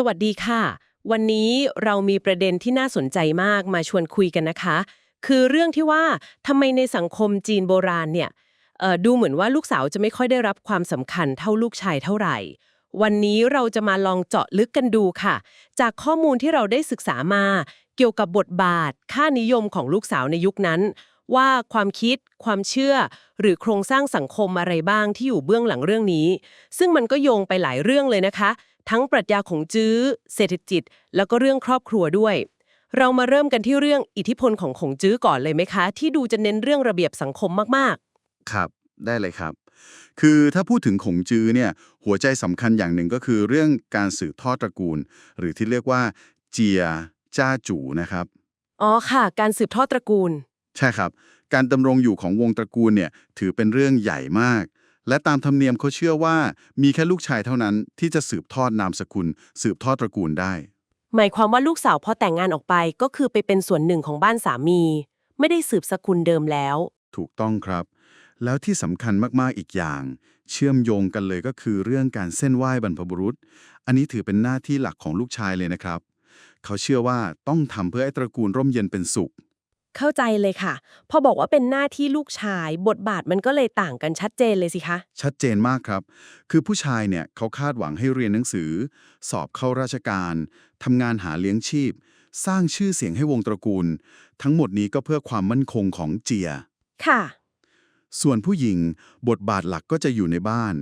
สวัสดีค่ะ วันนี้เรามีประเด็นที่น่าสนใจมากมาชวนคุยกันนะคะ คือเรื่องที่ว่าทำไมในสังคมจีนโบราณเนี่ยเอ่อดูเหมือนว่าลูกสาวจะไม่ค่อยได้รับความสำคัญเท่าลูกชายเท่าไหร่ วันนี้เราจะมาลองเจาะลึกกันดูค่ะ จากข้อมูลที่เราได้ศึกษามา เกี่ยวกับบทบาท ค่านิยมของลูกสาวในยุคนั้น ว่าความคิด ความเชื่อ หรือโครงสร้างสังคมอะไรบ้างที่อยู่เบื้องหลังเรื่องนี้ ซึ่งมันก็โยงไปหลายเรื่องเลยนะคะ ทั้งปรัชญาของจื้อ เศรษฐกิจ แล้วก็เรื่องครอบครัวด้วย เรามาเริ่มกันที่เรื่องอิทธิพลของขงจื้อก่อนเลยไหมคะ ที่ดูจะเน้นเรื่องระเบียบสังคมมากครับ ได้เลยครับ คือถ้าพูดถึงขงจื้อเนี่ยหัวใจสำคัญอย่างหนึ่งก็คือเรื่องการสืบทอดตระกูล หรือที่เรียกว่า เจียจ้าจูนะครับๆอ๋อค่ะ การสืบทอดตระกูล ใช่ครับ การดำรงอยู่ของวงตระกูลเนี่ยถือเป็นเรื่องใหญ่มาก และตามธรรมเนียมเขาเชื่อว่า มีแค่ลูกชายเท่านั้นที่จะสืบทอดนามสกุล สืบทอดตระกูลได้ หมายความว่าลูกสาวพอแต่งงานออกไปก็คือไปเป็นส่วนหนึ่งของบ้านสามี ไม่ได้สืบสกุลเดิมแล้ว ถูกต้องครับ แล้วที่สำคัญมากๆอีกอย่าง เชื่อมโยงกันเลยก็คือเรื่องการเส้นไหว้บรรพบุรุษ อันนี้ถือเป็นหน้าที่หลักของลูกชายเลยนะครับ เขาเชื่อว่าต้องทำเพื่อให้ตระกูลร่มเย็นเป็นสุข เข้าใจเลยค่ะ พอบอกว่าเป็นหน้าที่ลูกชาย บทบาทมันก็เลยต่างกันชัดเจนเลยสิคะ ชัดเจนมากครับ คือผู้ชายเนี่ยเขาคาดหวังให้เรียนหนังสือ สอบเข้าราชการทำงานหาเลี้ยงชีพ สร้างชื่อเสียงให้วงตระกูล ทั้งหมดนี้ก็เพื่อความมั่นคงของเจีย ค่ะ ส่วนผู้หญิง บทบาทหลักก็จะอยู่ในบ้าน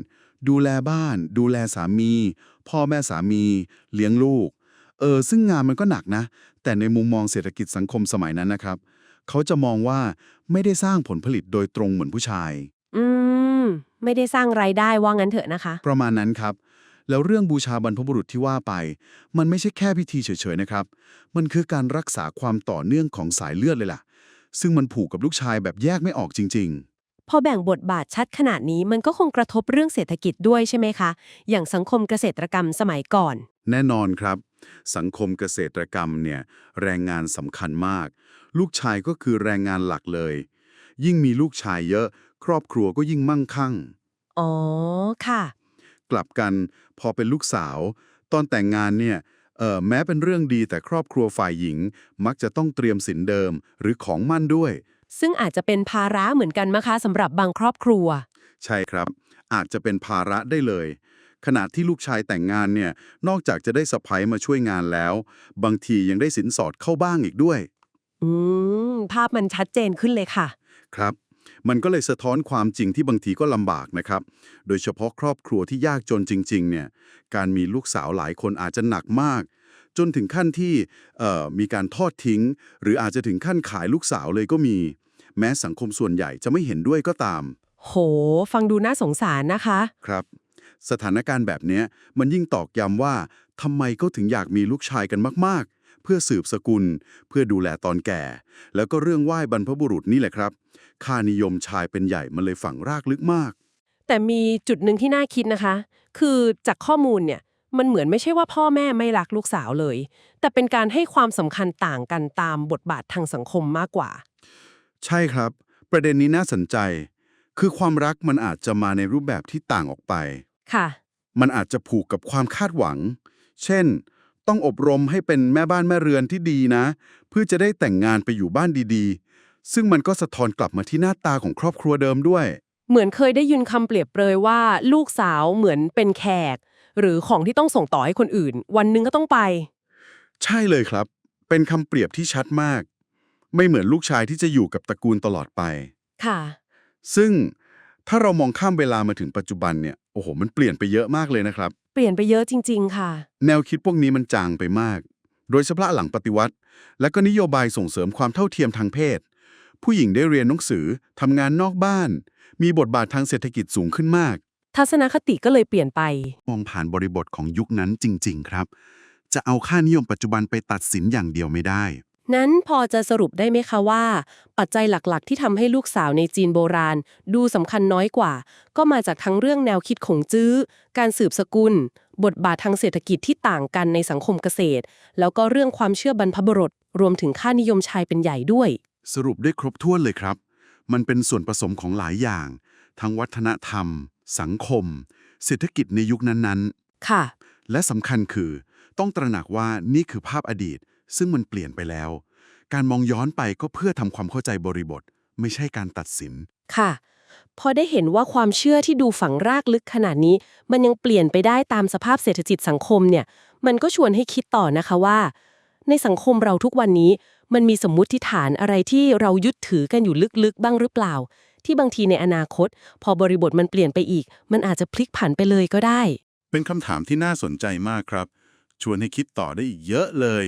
ดูแลบ้าน ดูแลสามี พ่อแม่สามี เลี้ยงลูก เออซึ่งงานมันก็หนักนะ แต่ในมุมมองเศรษฐกิจสังคมสมัยนั้นนะครับ เขาจะมองว่าไม่ได้สร้างผลผลิตโดยตรงเหมือนผู้ชาย อืม ไม่ได้สร้างรายได้ว่างั้นเถอะนะคะ ประมาณนั้นครับ แล้วเรื่องบูชาบรรพบุรุษที่ว่าไป มันไม่ใช่แค่พิธีเฉยๆนะครับ มันคือการรักษาความต่อเนื่องของสายเลือดเลยล่ะ ซึ่งมันผูกกับลูกชายแบบแยกไม่ออกจริง ๆ พอแบ่งบทบาทชัดขนาดนี้มันก็คงกระทบเรื่องเศรษฐกิจด้วยใช่ไหมคะ อย่างสังคมเกษตรกรรมสมัยก่อน แน่นอนครับ สังคมเกษตรกรรมเนี่ยแรงงานสำคัญมาก ลูกชายก็คือแรงงานหลักเลย ยิ่งมีลูกชายเยอะ ครอบครัวก็ยิ่งมั่งคั่ง อ๋อ ค่ะ กลับกันพอเป็นลูกสาว ตอนแต่งงานเนี่ยเอ่อแม้เป็นเรื่องดีแต่ครอบครัวฝ่ายหญิง มักจะต้องเตรียมสินเดิมหรือของมั่นด้วย ซึ่งอาจจะเป็นภาระเหมือนกันมะคะสำหรับบางครอบครัว ใช่ครับ อาจจะเป็นภาระได้เลย ขณะที่ลูกชายแต่งงานเนี่ยนอกจากจะได้สะพ้ยมาช่วยงานแล้ว บางทียังได้สินสอดเข้าบ้างอีกด้วย อืม ภาพมันชัดเจนขึ้นเลยค่ะ ครับ มันก็เลยสะท้อนความจริงที่บางทีก็ลำบากนะครับ โดยเฉพาะครอบครัวที่ยากจนจริง ๆ เนี่ย การมีลูกสาวหลายคนอาจจะหนักมาก จนถึงขั้นที่เอ่อมีการทอดทิ้ง หรืออาจจะถึงขั้นขายลูกสาวเลยก็มี แม้สังคมส่วนใหญ่จะไม่เห็นด้วยก็ตาม โห ฟังดูน่าสงสารนะคะ ครับ สถานการณ์แบบเนี้ยมันยิ่งตอกย้ำว่าทำไมเขาถึงอยากมีลูกชายกันมาก ๆ เพื่อสืบสกุล เพื่อดูแลตอนแก่ แล้วก็เรื่องไหว้บรรพบุรุษนี่แหละครับ ค่านิยมชายเป็นใหญ่มันเลยฝังรากลึกมาก แต่มีจุดหนึ่งที่น่าคิดนะคะ คือจากข้อมูลเนี่ยมันเหมือนไม่ใช่ว่าพ่อแม่ไม่รักลูกสาวเลย แต่เป็นการให้ความสำคัญต่างกันตามบทบาททางสังคมมากกว่า ใช่ครับ ประเด็นนี้น่าสนใจ คือความรักมันอาจจะมาในรูปแบบที่ต่างออกไป ค่ะ มันอาจจะผูกกับความคาดหวัง เช่น ต้องอบรมให้เป็นแม่บ้านแม่เรือนที่ดีนะ เพื่อจะได้แต่งงานไปอยู่บ้านดีๆ ซึ่งมันก็สะท้อนกลับมาที่หน้าตาของครอบครัวเดิมด้วย เหมือนเคยได้ยินคำเปรียบเปรยว่าลูกสาวเหมือนเป็นแขก หรือของที่ต้องส่งต่อให้คนอื่น วันหนึงก็ต้องไป ใช่เลยครับ เป็นคำเปรียบที่ชัดมาก ไม่เหมือนลูกชายที่จะอยู่กับตระกูลตลอดไป ค่ะ ซึ่ง ถ้าเรามองข้ามเวลามาถึงปัจจุบันเนี่ยโอ้โหมันเปลี่ยนไปเยอะมากเลยนะครับ เปลี่ยนไปเยอะจริง ๆ ค่ะ แนวคิดพวกนี้มันจางไปมาก โดยเฉพาะหลังปฏิวัติ และก็นโยบายส่งเสริมความเท่าเทียมทางเพศ ผู้หญิงได้เรียนหนังสือทำงานนอกบ้าน มีบทบาททางเศรษฐกิจสูงขึ้นมาก ทัศนคติก็เลยเปลี่ยนไป มองผ่านบริบทของยุคนั้นจริง ๆ ครับ จะเอาค่านิยมปัจจุบันไปตัดสินอย่างเดียวไม่ได้ นั้นพอจะสรุปได้ไหมคะว่า ปัจจัยหลักๆ ที่ทำให้ลูกสาวในจีนโบราณ ดูสำคัญน้อยกว่า ก็มาจากทั้งเรื่องแนวคิดของจื้อ การสืบสกุล บทบาททางเศรษฐกิจที่ต่างกันในสังคมเกษตร แล้วก็เรื่องความเชื่อบรรพบุรุษรวมถึงค่านิยมชายเป็นใหญ่ด้วย สรุปได้ครบถ้วนเลยครับ มันเป็นส่วนผสมของหลายอย่าง ทั้งวัฒนธรรม สังคม เศรษฐกิจในยุคนั้นค่ะๆและสำคัญคือ ต้องตระหนักว่านี่คือภาพอดีต ซึ่งมันเปลี่ยนไปแล้ว การมองย้อนไปก็เพื่อทำความเข้าใจบริบท ไม่ใช่การตัดสิน ค่ะ พอได้เห็นว่าความเชื่อที่ดูฝังรากลึกขนาดนี้ มันยังเปลี่ยนไปได้ตามสภาพเศรษฐกิจสังคมเนี่ย มันก็ชวนให้คิดต่อนะคะว่า ในสังคมเราทุกวันนี้ มันมีสมมุติฐานอะไรที่เรายึดถือกันอยู่ลึกๆ บ้างหรือเปล่า ที่บางทีในอนาคต พอบริบทมันเปลี่ยนไปอีก มันอาจจะพลิกผันไปเลยก็ได้ เป็นคำถามที่น่าสนใจมากครับ ชวนให้คิดต่อได้อีกเยอะเลย